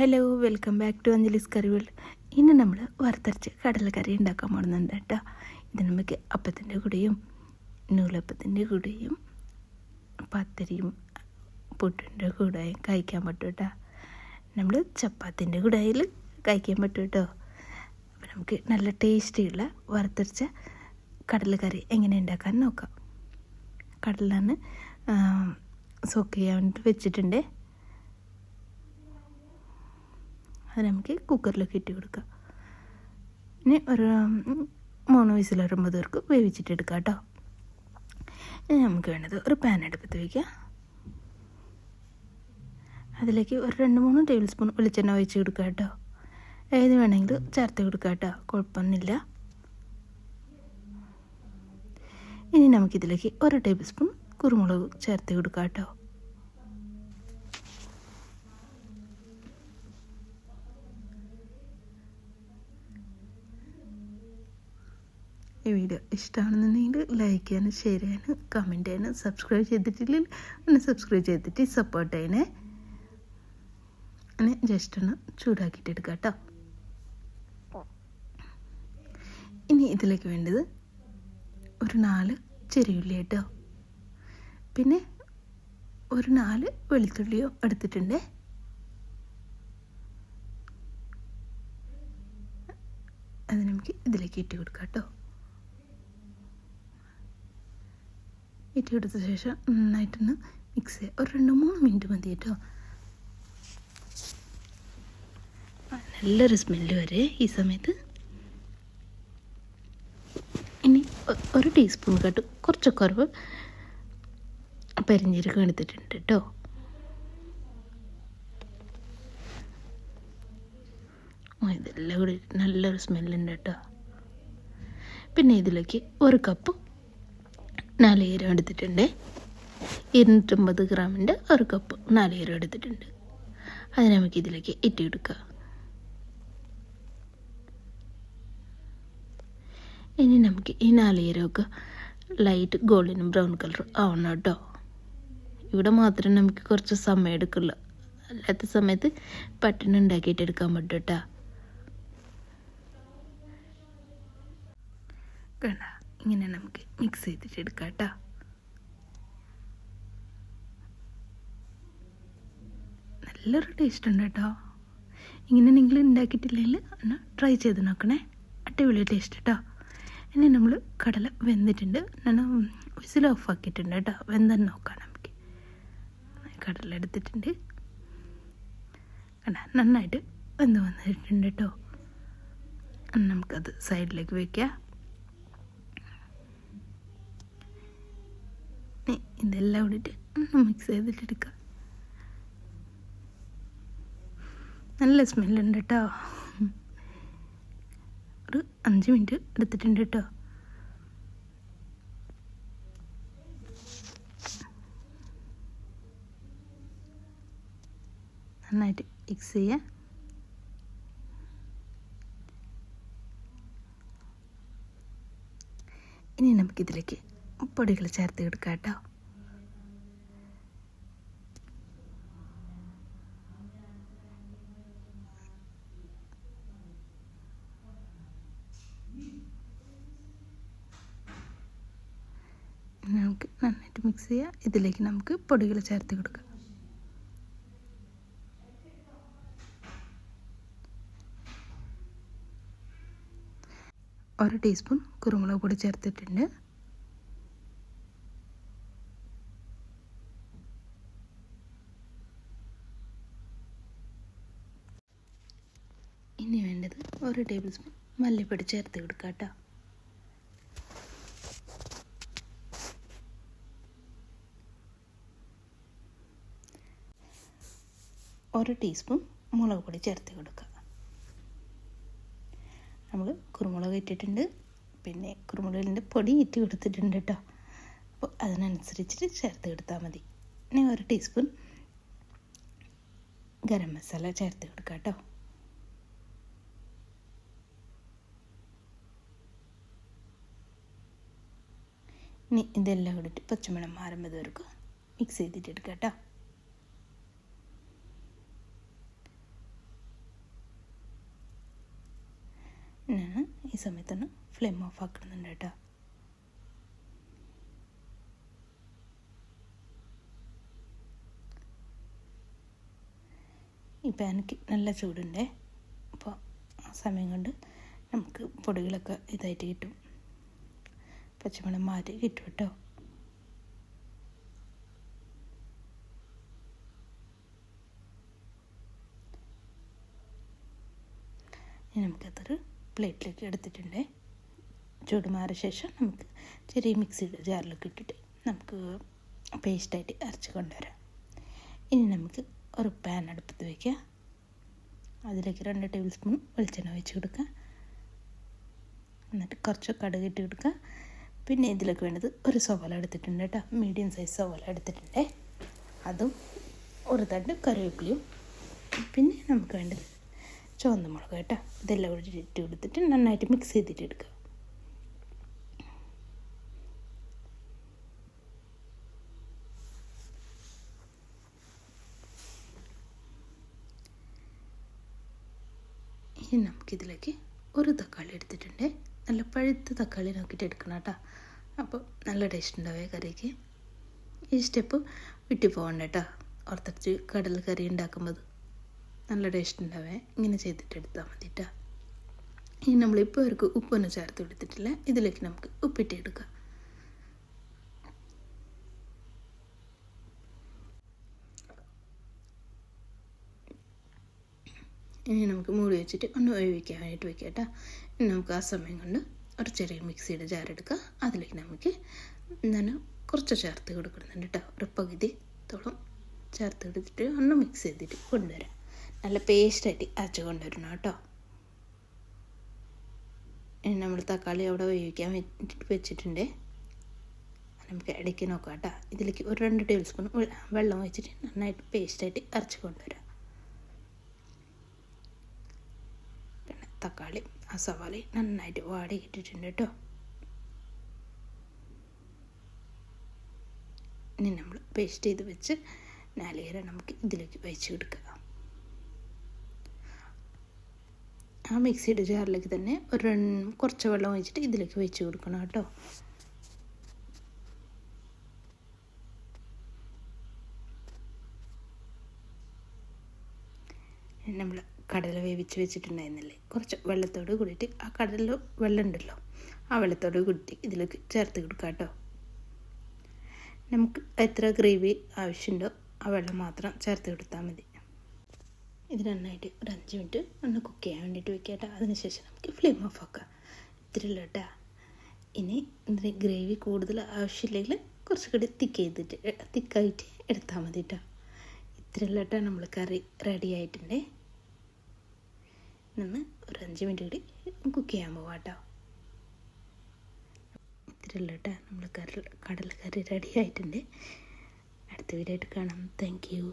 Hello welcome back to Anjali's curry world ഇന്ന് നമ്മൾ വറുത്തരച്ച് കടലക്കറി ഉണ്ടാക്കാൻ പോകുന്നുണ്ട് കേട്ടോ. ഇത് നമുക്ക് അപ്പത്തിന്റെ കൂടെയും നൂലപ്പത്തിന്റെ കൂടെയും പത്തിരിയും പുട്ടിന്റെ കൂടെ കഴിക്കാൻ പറ്റും കേട്ടോ. നമ്മൾ ചപ്പാത്തിന്റെ കൂടെയിൽ കഴിക്കാൻ പറ്റും കേട്ടോ. അപ്പോൾ നമുക്ക് നല്ല ടേസ്റ്റിയുള്ള വറുത്തരച്ച കടലക്കറി എങ്ങനെ ഉണ്ടാക്കാൻ നോക്കാം. കടലാണ് സോക്ക് ചെയ്യാൻ വേണ്ടിയിട്ട് വെച്ചിട്ടുണ്ട്. അത് നമുക്ക് കുക്കറിലേക്ക് ഇട്ട് കൊടുക്കാം. ഇനി ഒരു മൂന്ന് വിസിൽ വരുമ്പോൾ പേർക്ക് വേവിച്ചിട്ട് എടുക്കാം കേട്ടോ. ഇനി നമുക്ക് വേണ്ടത് ഒരു പാൻ അടുപ്പത്ത് വയ്ക്കുക അതിലേക്ക് ഒരു രണ്ട് മൂന്ന് ടേബിൾ സ്പൂൺ വെളിച്ചെണ്ണ ഒഴിച്ച് കൊടുക്കുക കേട്ടോ. ഏത് വേണമെങ്കിലും ചേർത്ത് കൊടുക്കുക കേട്ടോ. കുഴപ്പമൊന്നുമില്ല. ഇനി നമുക്കിതിലേക്ക് ഒരു ടേബിൾ സ്പൂൺ കുരുമുളക് ചേർത്ത് കൊടുക്കാം കേട്ടോ. ഈ വീഡിയോ ഇഷ്ടമാണെന്നുണ്ടെങ്കിൽ ലൈക്ക് ചെയ്യാനും ഷെയർ ചെയ്യാനും കമന്റ് ചെയ്യാനും സബ്സ്ക്രൈബ് ചെയ്തിട്ടില്ലെങ്കിൽ ഒന്ന് സബ്സ്ക്രൈബ് ചെയ്തിട്ട് സപ്പോർട്ട് ചെയ്യണേ. അങ്ങനെ ജസ്റ്റ് ഒന്ന് ചൂടാക്കിയിട്ട് എടുക്കാം കേട്ടോ. ഇനി ഇതിലേക്ക് വേണ്ടത് ഒരു നാല് ചെറിയുള്ളി കേട്ടോ. പിന്നെ ഒരു നാല് വെളുത്തുള്ളിയോ എടുത്തിട്ടുണ്ട്. അത് നമുക്ക് ഇതിലേക്ക് ഇട്ട് കൊടുക്കാം കേട്ടോ. എടുത്ത ശേഷം നന്നായിട്ടൊന്ന് മിക്സ് ചെയ്യുക ഒരു രണ്ട് മൂന്ന് മിനിറ്റ് മതി കേട്ടോ. നല്ലൊരു സ്മെല്ല് വരെ ഈ സമയത്ത്. ഇനി ഒരു ടീസ്പൂൺ കേട്ട് കുറച്ച് കുറവ് പെരിഞ്ചീരകം എടുത്തിട്ടുണ്ട് കേട്ടോ. ഇതെല്ലാം കൂടി നല്ലൊരു സ്മെല്ലുണ്ട് കേട്ടോ. പിന്നെ ഇതിലേക്ക് ഒരു കപ്പ് നാളികേരം എടുത്തിട്ടുണ്ട്. ഇരുന്നൂറ്റമ്പത് ഗ്രാമിന്റെ ഒരു കപ്പ് നാളികേരം എടുത്തിട്ടുണ്ട്. അത് നമുക്ക് ഇതിലേക്ക് ഇട്ട് കൊടുക്കുക ഇനി നമുക്ക് ഈ നാളികേരമൊക്കെ ലൈറ്റ് ഗോൾഡനും ബ്രൗൺ കളർ ആവണം കേട്ടോ. ഇവിടെ മാത്രം നമുക്ക് കുറച്ച് സമയം എടുക്കുള്ളൂ. അല്ലാത്ത സമയത്ത് പട്ടണ ഉണ്ടാക്കിയിട്ട് എടുക്കാൻ പറ്റും കേട്ടോ. കണ്ട? ഇങ്ങനെ നമുക്ക് മിക്സ് ചെയ്തിട്ട് എടുക്കാം കേട്ടോ നല്ലൊരു ടേസ്റ്റ് ഉണ്ട് കേട്ടോ ഇങ്ങനെ നിങ്ങൾ ഉണ്ടാക്കിയിട്ടില്ലെങ്കിൽ ഒന്ന് ട്രൈ ചെയ്ത് നോക്കണേ. അടിപൊളി ടേസ്റ്റ് കേട്ടോ ഇനി നമ്മൾ കടല വെന്തിട്ടുണ്ട്. ഞാൻ വിസിൽ ഓഫ് ആക്കിയിട്ടുണ്ട് കേട്ടോ വെന്തെന്ന് നോക്കാം നമുക്ക്. കടല എടുത്തിട്ടുണ്ട്. കണ്ട? നന്നായിട്ട് വെന്ത് വന്നിട്ടുണ്ട് കേട്ടോ നമുക്കത് സൈഡിലേക്ക് വയ്ക്കാം ഇതെല്ലാം കൂടിയിട്ട് മിക്സ് ചെയ്തിട്ട് എടുക്കുക നല്ല സ്മെല്ലുണ്ട് കേട്ടോ ഒരു അഞ്ച് മിനിറ്റ് എടുത്തിട്ടുണ്ട് കേട്ടോ നന്നായിട്ട് മിക്സ് ചെയ്യ. ഇനി നമുക്കിതിലേക്ക് പൊടികൾ ചേർത്ത് കൊടുക്കാം കേട്ടോ. നമുക്ക് നന്നായിട്ട് മിക്സ് ചെയ്യാം. ഇതിലേക്ക് നമുക്ക് പൊടികൾ ചേർത്ത് കൊടുക്കാം. ഒരു ടീസ്പൂൺ കുരുമുളക് പൊടി ചേർത്തിട്ടുണ്ട് ഇനി വേണ്ടത് ഒരു ടേബിൾ സ്പൂൺ മല്ലിപ്പൊടി ചേർത്ത് കൊടുക്കുക കേട്ടോ. ഒരു ടീസ്പൂൺ മുളക് പൊടി ചേർത്ത് കൊടുക്കുക. നമ്മൾ കുരുമുളക് ഇട്ടിട്ടുണ്ട്. പിന്നെ കുരുമുളകിന്റെ പൊടി ഇറ്റ് കൊടുത്തിട്ടുണ്ട് കേട്ടോ. അപ്പോൾ അതിനനുസരിച്ചിട്ട് ചേർത്ത് കൊടുത്താൽ മതി. ഇനി ഒരു ടീസ്പൂൺ ഗരം മസാല ചേർത്ത് കൊടുക്കുക കേട്ടോ. ഇനി ഇതെല്ലാം കൂടിയിട്ട് പച്ചമണം മാറുമ്പോൾ വരെക്കും. മിക്സ് ചെയ്തിട്ട് എടുക്കുക കേട്ടോ. ഞാൻ ഈ സമയത്തൊന്ന് ഫ്ലെയിം ഓഫ് ആക്കുന്നുണ്ട് കേട്ടോ. ഈ പാനക്ക് നല്ല ചൂടുണ്ടേ? അപ്പോൾ ആ സമയം കൊണ്ട് നമുക്ക് പൊടികളൊക്കെ ഇതായിട്ട് കിട്ടും. പച്ചമണം മാറ്റി കിട്ടും കേട്ടോ നമുക്കതൊരു പ്ലേറ്റിലേക്ക് എടുത്തിട്ടുണ്ട്. ചൂട് മാറിയ ശേഷം നമുക്ക് ചെറിയ മിക്സിയുടെ ജാറിലൊക്കെ ഇട്ടിട്ട് നമുക്ക് പേസ്റ്റായിട്ട് അരച്ച് കൊണ്ടുവരാം. ഇനി നമുക്ക് ഒരു പാൻ അടുപ്പത്ത് വയ്ക്കുക അതിലേക്ക് രണ്ട് ടേബിൾ സ്പൂൺ വെളിച്ചെണ്ണ ഒഴിച്ച് കൊടുക്കുക. എന്നിട്ട് കുറച്ച് കടുക് ഇട്ട് കൊടുക്കുക. പിന്നെ ഇതിലേക്ക് വേണ്ടത് ഒരു സവാല എടുത്തിട്ടുണ്ട് കേട്ടോ. മീഡിയം സൈസ് സവാല എടുത്തിട്ടുണ്ട്. അതും ഒരു തണ്ട് കറിവേപ്പിലയും. പിന്നെ നമുക്ക് വേണ്ടത് ചുവന്ന മുളക് കേട്ടോ. ഇതെല്ലാം കൂടി ഇട്ട് കൊടുത്തിട്ട് നന്നായിട്ട് മിക്സ് ചെയ്തിട്ട് എടുക്കുക ഇനി നമുക്കിതിലേക്ക് ഒരു തക്കാളി എടുത്തിട്ടുണ്ട്. നല്ല പഴുത്ത തക്കാളി നോക്കിയിട്ട് എടുക്കണം കേട്ടോ. അപ്പോൾ നല്ല ടേസ്റ്റ് ഉണ്ടാവേ കറിക്ക്. ഈ സ്റ്റെപ്പ് വിട്ടു പോകണ്ട കേട്ടോ. ഓർത്തടിച്ച് കടൽ കറി ഉണ്ടാക്കുമ്പോൾ നല്ല ടേസ്റ്റ് ഉണ്ടാവേ. ഇങ്ങനെ ചെയ്തിട്ട് എടുത്താൽ മതി കേട്ടോ. ഇനി നമ്മളിപ്പോൾ അവർക്ക് ഉപ്പൊന്നും ചേർത്ത് കൊടുത്തിട്ടില്ല. ഇതിലേക്ക് നമുക്ക് ഉപ്പിട്ട് എടുക്കാം. ഇനി നമുക്ക് മൂടി വെച്ചിട്ട് ഒന്ന് വേവിക്കാൻ വേണ്ടിയിട്ട് വെക്കാം കേട്ടോ. നമുക്ക് ആ സമയം കൊണ്ട് ഒരു ചെറിയ മിക്സിയുടെ ജാർ എടുക്കുക. അതിലേക്ക് നമുക്ക് എന്താണ് കുറച്ച് ചേർത്ത് കൊടുക്കുന്നുണ്ട് കേട്ടോ ഒരു പകുതി തോളം ചേർത്ത് കൊടുത്തിട്ട് ഒന്ന് മിക്സ് ചെയ്തിട്ട് കൊണ്ടുവരാം. നല്ല പേസ്റ്റായിട്ട് അരച്ച് കൊണ്ടുവരണം കേട്ടോ നമ്മൾ തക്കാളി അവിടെ വേവിക്കാൻ വെച്ചിട്ടുണ്ട്. നമുക്ക് ഇടയ്ക്ക് നോക്കാം കേട്ടോ ഇതിലേക്ക് ഒരു രണ്ട് ടേബിൾ സ്പൂൺ വെള്ളം ഒഴിച്ചിട്ട് നന്നായിട്ട് പേസ്റ്റായിട്ട് അരച്ച് കൊണ്ടുവരാം. പിന്നെ തക്കാളി ആ സവാള നന്നായിട്ട് വാടി ഇട്ടിട്ടുണ്ട് കേട്ടോ. ഇനി നമ്മൾ പേസ്റ്റ് ചെയ്ത് വെച്ച് നാളികേര നമുക്ക് ഇതിലേക്ക് വെച്ച് കൊടുക്കുക. ആ മിക്സിയുടെ ജാറിലേക്ക് തന്നെ ഒരു കുറച്ച് വെള്ളം ഒഴിച്ചിട്ട് ഇതിലേക്ക് വെച്ച് കൊടുക്കണം കേട്ടോ. നമ്മൾ കടല വേവിച്ച് വെച്ചിട്ടുണ്ടായിരുന്നില്ലേ? കുറച്ച് വെള്ളത്തോട് കൂടിയിട്ട് ആ കടലിൽ വെള്ളം ഉണ്ടല്ലോ ആ വെള്ളത്തോട് കൂടിയിട്ട് ഇതിലേക്ക് ചേർത്ത് കൊടുക്കാം കേട്ടോ. നമുക്ക് എത്ര ഗ്രേവി ആവശ്യമുണ്ടോ ആ വെള്ളം മാത്രം ചേർത്ത് കൊടുത്താൽ മതി. ഇത് നന്നായിട്ട് ഒരു അഞ്ച് മിനിറ്റ് ഒന്ന് കുക്ക് ചെയ്യാൻ വേണ്ടിയിട്ട് വെക്കുക കേട്ടോ. അതിനുശേഷം നമുക്ക് ഫ്ലെയിം ഓഫ് ആക്കാം. ഇത്രയുള്ളൂ കേട്ടോ. ഇനി ഇതിന് ഗ്രേവി കൂടുതൽ ആവശ്യമില്ലെങ്കിൽ കുറച്ചുകൂടി തിക്ക് ചെയ്തിട്ട് തിക്കായിട്ട് എടുത്താൽ മതി കേട്ടോ. ഇത്രയുള്ള കേട്ടോ. നമ്മൾ കറി റെഡി ആയിട്ടുണ്ട്. നിന്ന് ഒരു അഞ്ച് മിനിറ്റ് കൂടി കുക്ക് ചെയ്യാൻ പോവാം കേട്ടോ ഇത്രയുള്ള കേട്ടോ നമ്മൾ കടൽ കറി റെഡി ആയിട്ടുണ്ട്. അടുത്ത വീഡിയോ ആയിട്ട് കാണാം. Thank you